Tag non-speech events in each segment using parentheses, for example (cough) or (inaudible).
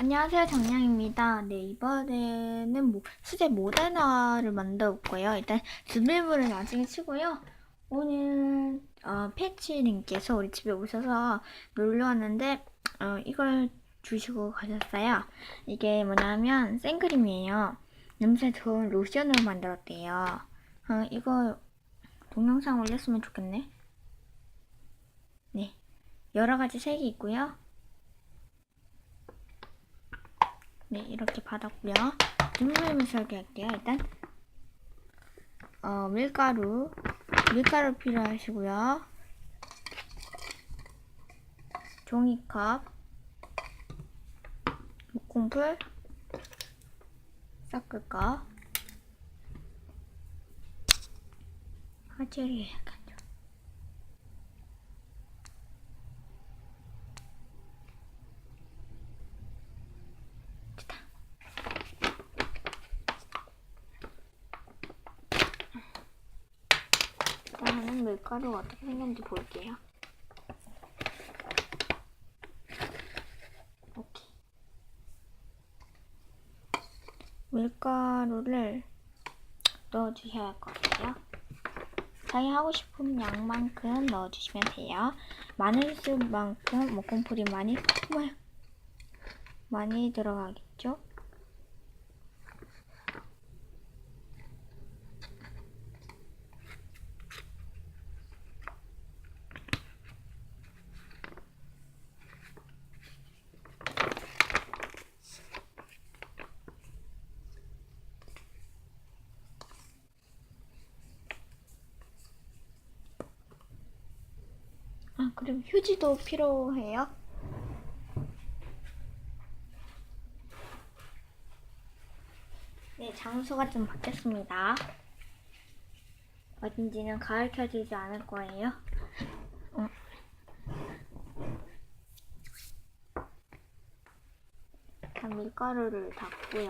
안녕하세요 정량입니다. 네 이번에는 뭐 수제 모데나를 만들어 볼 거예요. 일단 준비물은 나중에 치고요. 오늘 어, 패치님께서 우리 집에 오셔서 놀러 왔는데 어, 이걸 주시고 가셨어요. 이게 뭐냐면 생크림이에요. 냄새 좋은 로션으로 만들었대요. 어, 이거 동영상 올렸으면 좋겠네. 네 여러 가지 색이 있고요. 네, 이렇게 받았고요. 준비물 설계할게요. 일단 어, 밀가루, 밀가루 필요하시고요. 종이컵, 목공풀, 섞을 거, 화질이 약간 좀 됐다. 일단은 밀가루가 어떻게 생겼는지 볼게요. 오케이. 밀가루를 넣어주셔야 할 것 같아요. 자기 하고 싶은 양만큼 넣어주시면 돼요. 마늘수만큼 목공풀이 많이? 많이 들어가겠죠? 아, 그리고 휴지도 필요해요. 네, 장소가 좀 바뀌었습니다. 어딘지는 가르쳐주지 않을 거예요. 어. 일단 밀가루를 닦고요.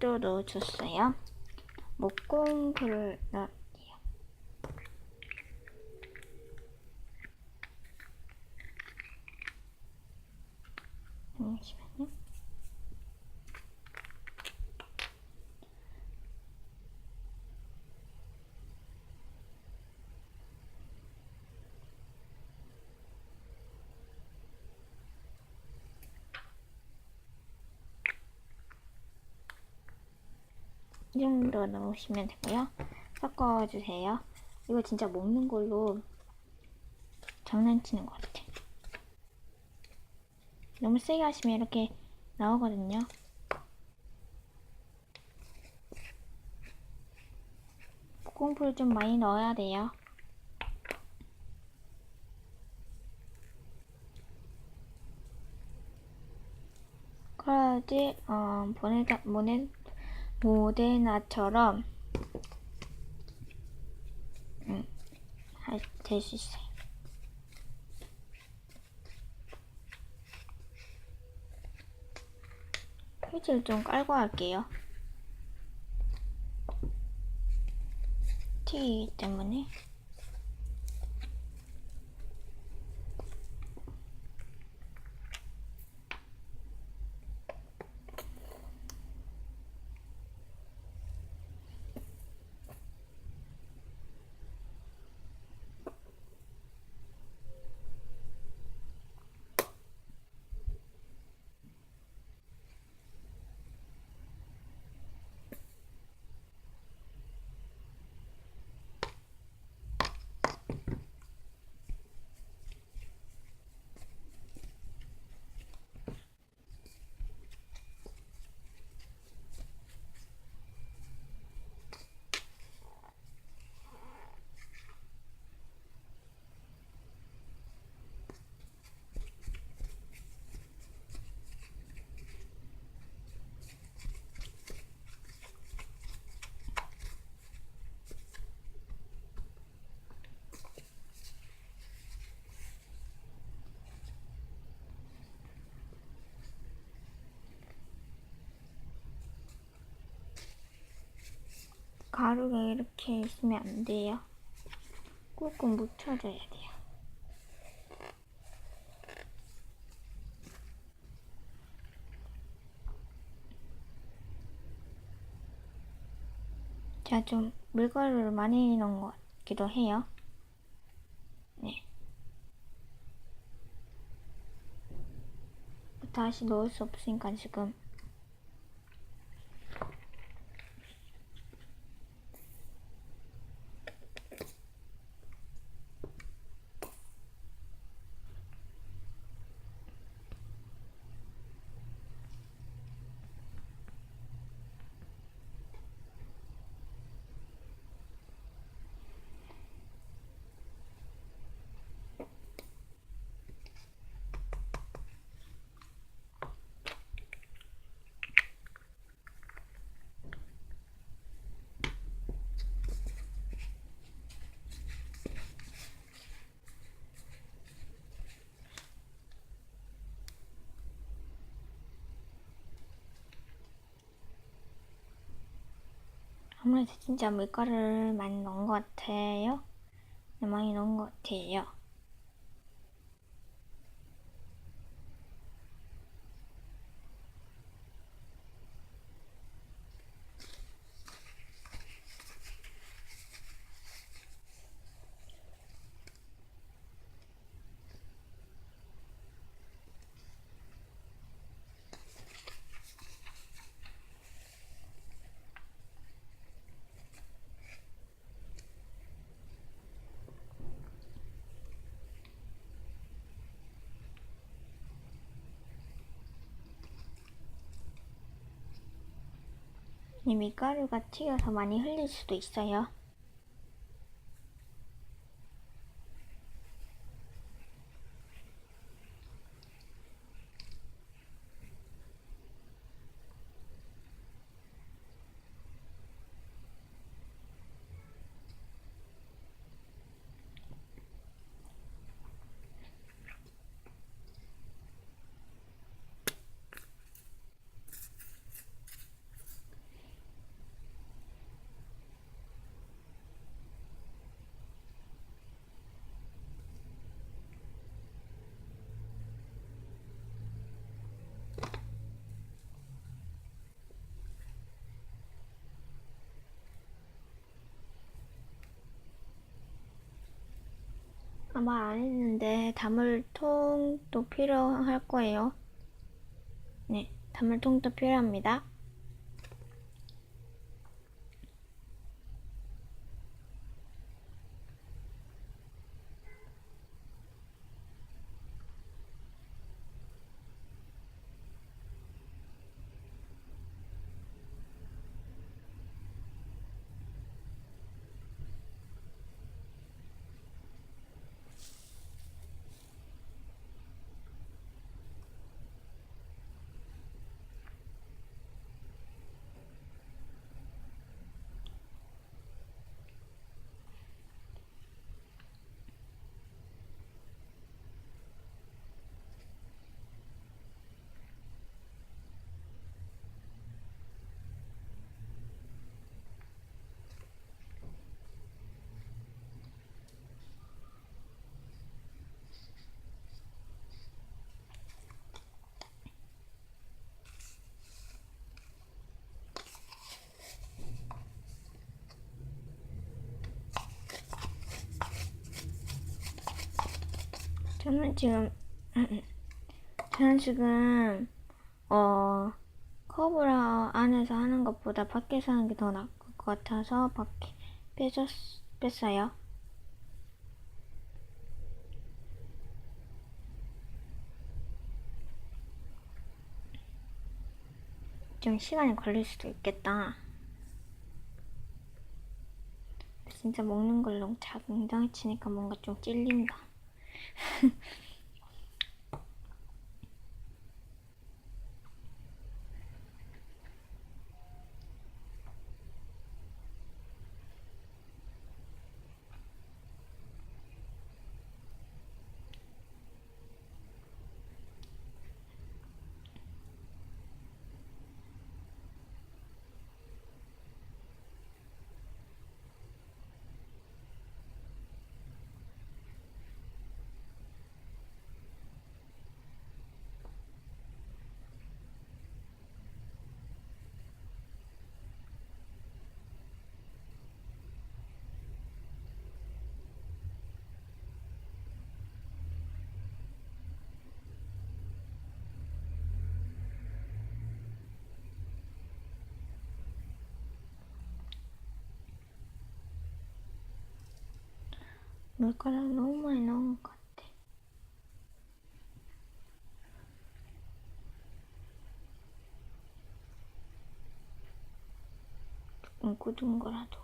정도 넣어줬어요. 목공풀을 이 정도 넣으시면 되고요. 섞어주세요. 이거 진짜 먹는 걸로 장난치는 것 같아. 너무 세게 하시면 이렇게 나오거든요. 볶음풀 좀 많이 넣어야 돼요. 그래야지 어, 보내다 보내 모데나처럼 음, 될수 있어요. 휴지를 좀 깔고 할게요. 티 때문에. 가루가 이렇게 있으면 안 돼요. 꾹꾹 묻혀줘야 돼요. 제가 좀 밀가루를 많이 넣은 것 같기도 해요. 네. 다시 넣을 수 없으니까 지금 아무래도 진짜 밀가루를 많이 넣은 것 같아요. 네, 많이 넣은 것 같아요. 밀가루가 튀겨서 많이 흘릴 수도 있어요. 아마 안 했는데 다물통도 필요할 거예요. 네, 다물통도 필요합니다. 저는 지금 저는 지금 어 커브라 안에서 하는 것보다 밖에서 하는 게 더 나을 것 같아서 밖에 빼줬 뺐어요. 좀 시간이 걸릴 수도 있겠다. 진짜 먹는 걸로 자동장 치니까 뭔가 좀 찔린다. 哼 (laughs) 물가락 너무 많이 나온 것 같아. 조금 굳은 거라도.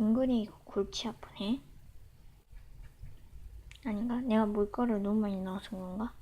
은근히 골치 아프네. 아닌가? 내가 물가를 너무 많이 넣어서 그런가?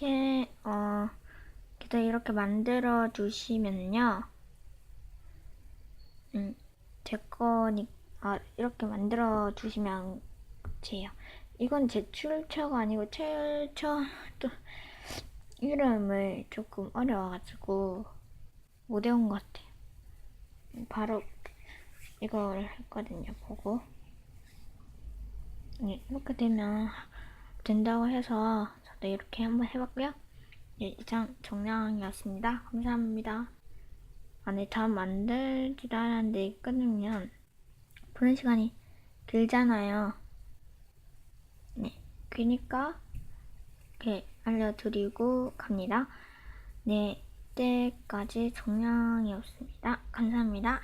이렇게, 어, 이렇게 만들어 주시면요. 음, 제 거니, 아, 이렇게 만들어 주시면 돼요. 이건 제 출처가 아니고 출처, 또, 이름을 조금 어려워가지고 못 외운 것 같아요. 바로 이걸 했거든요, 보고. 네, 이렇게 되면 된다고 해서 저도 이렇게 한번 해봤고요. 네, 이상 정량이었습니다. 감사합니다. 안에 다 만들지도 않았는데 끊으면 보는 시간이 길잖아요. 네, 그니까 이렇게 알려드리고 갑니다. 네, 때까지 정량이었습니다. 감사합니다.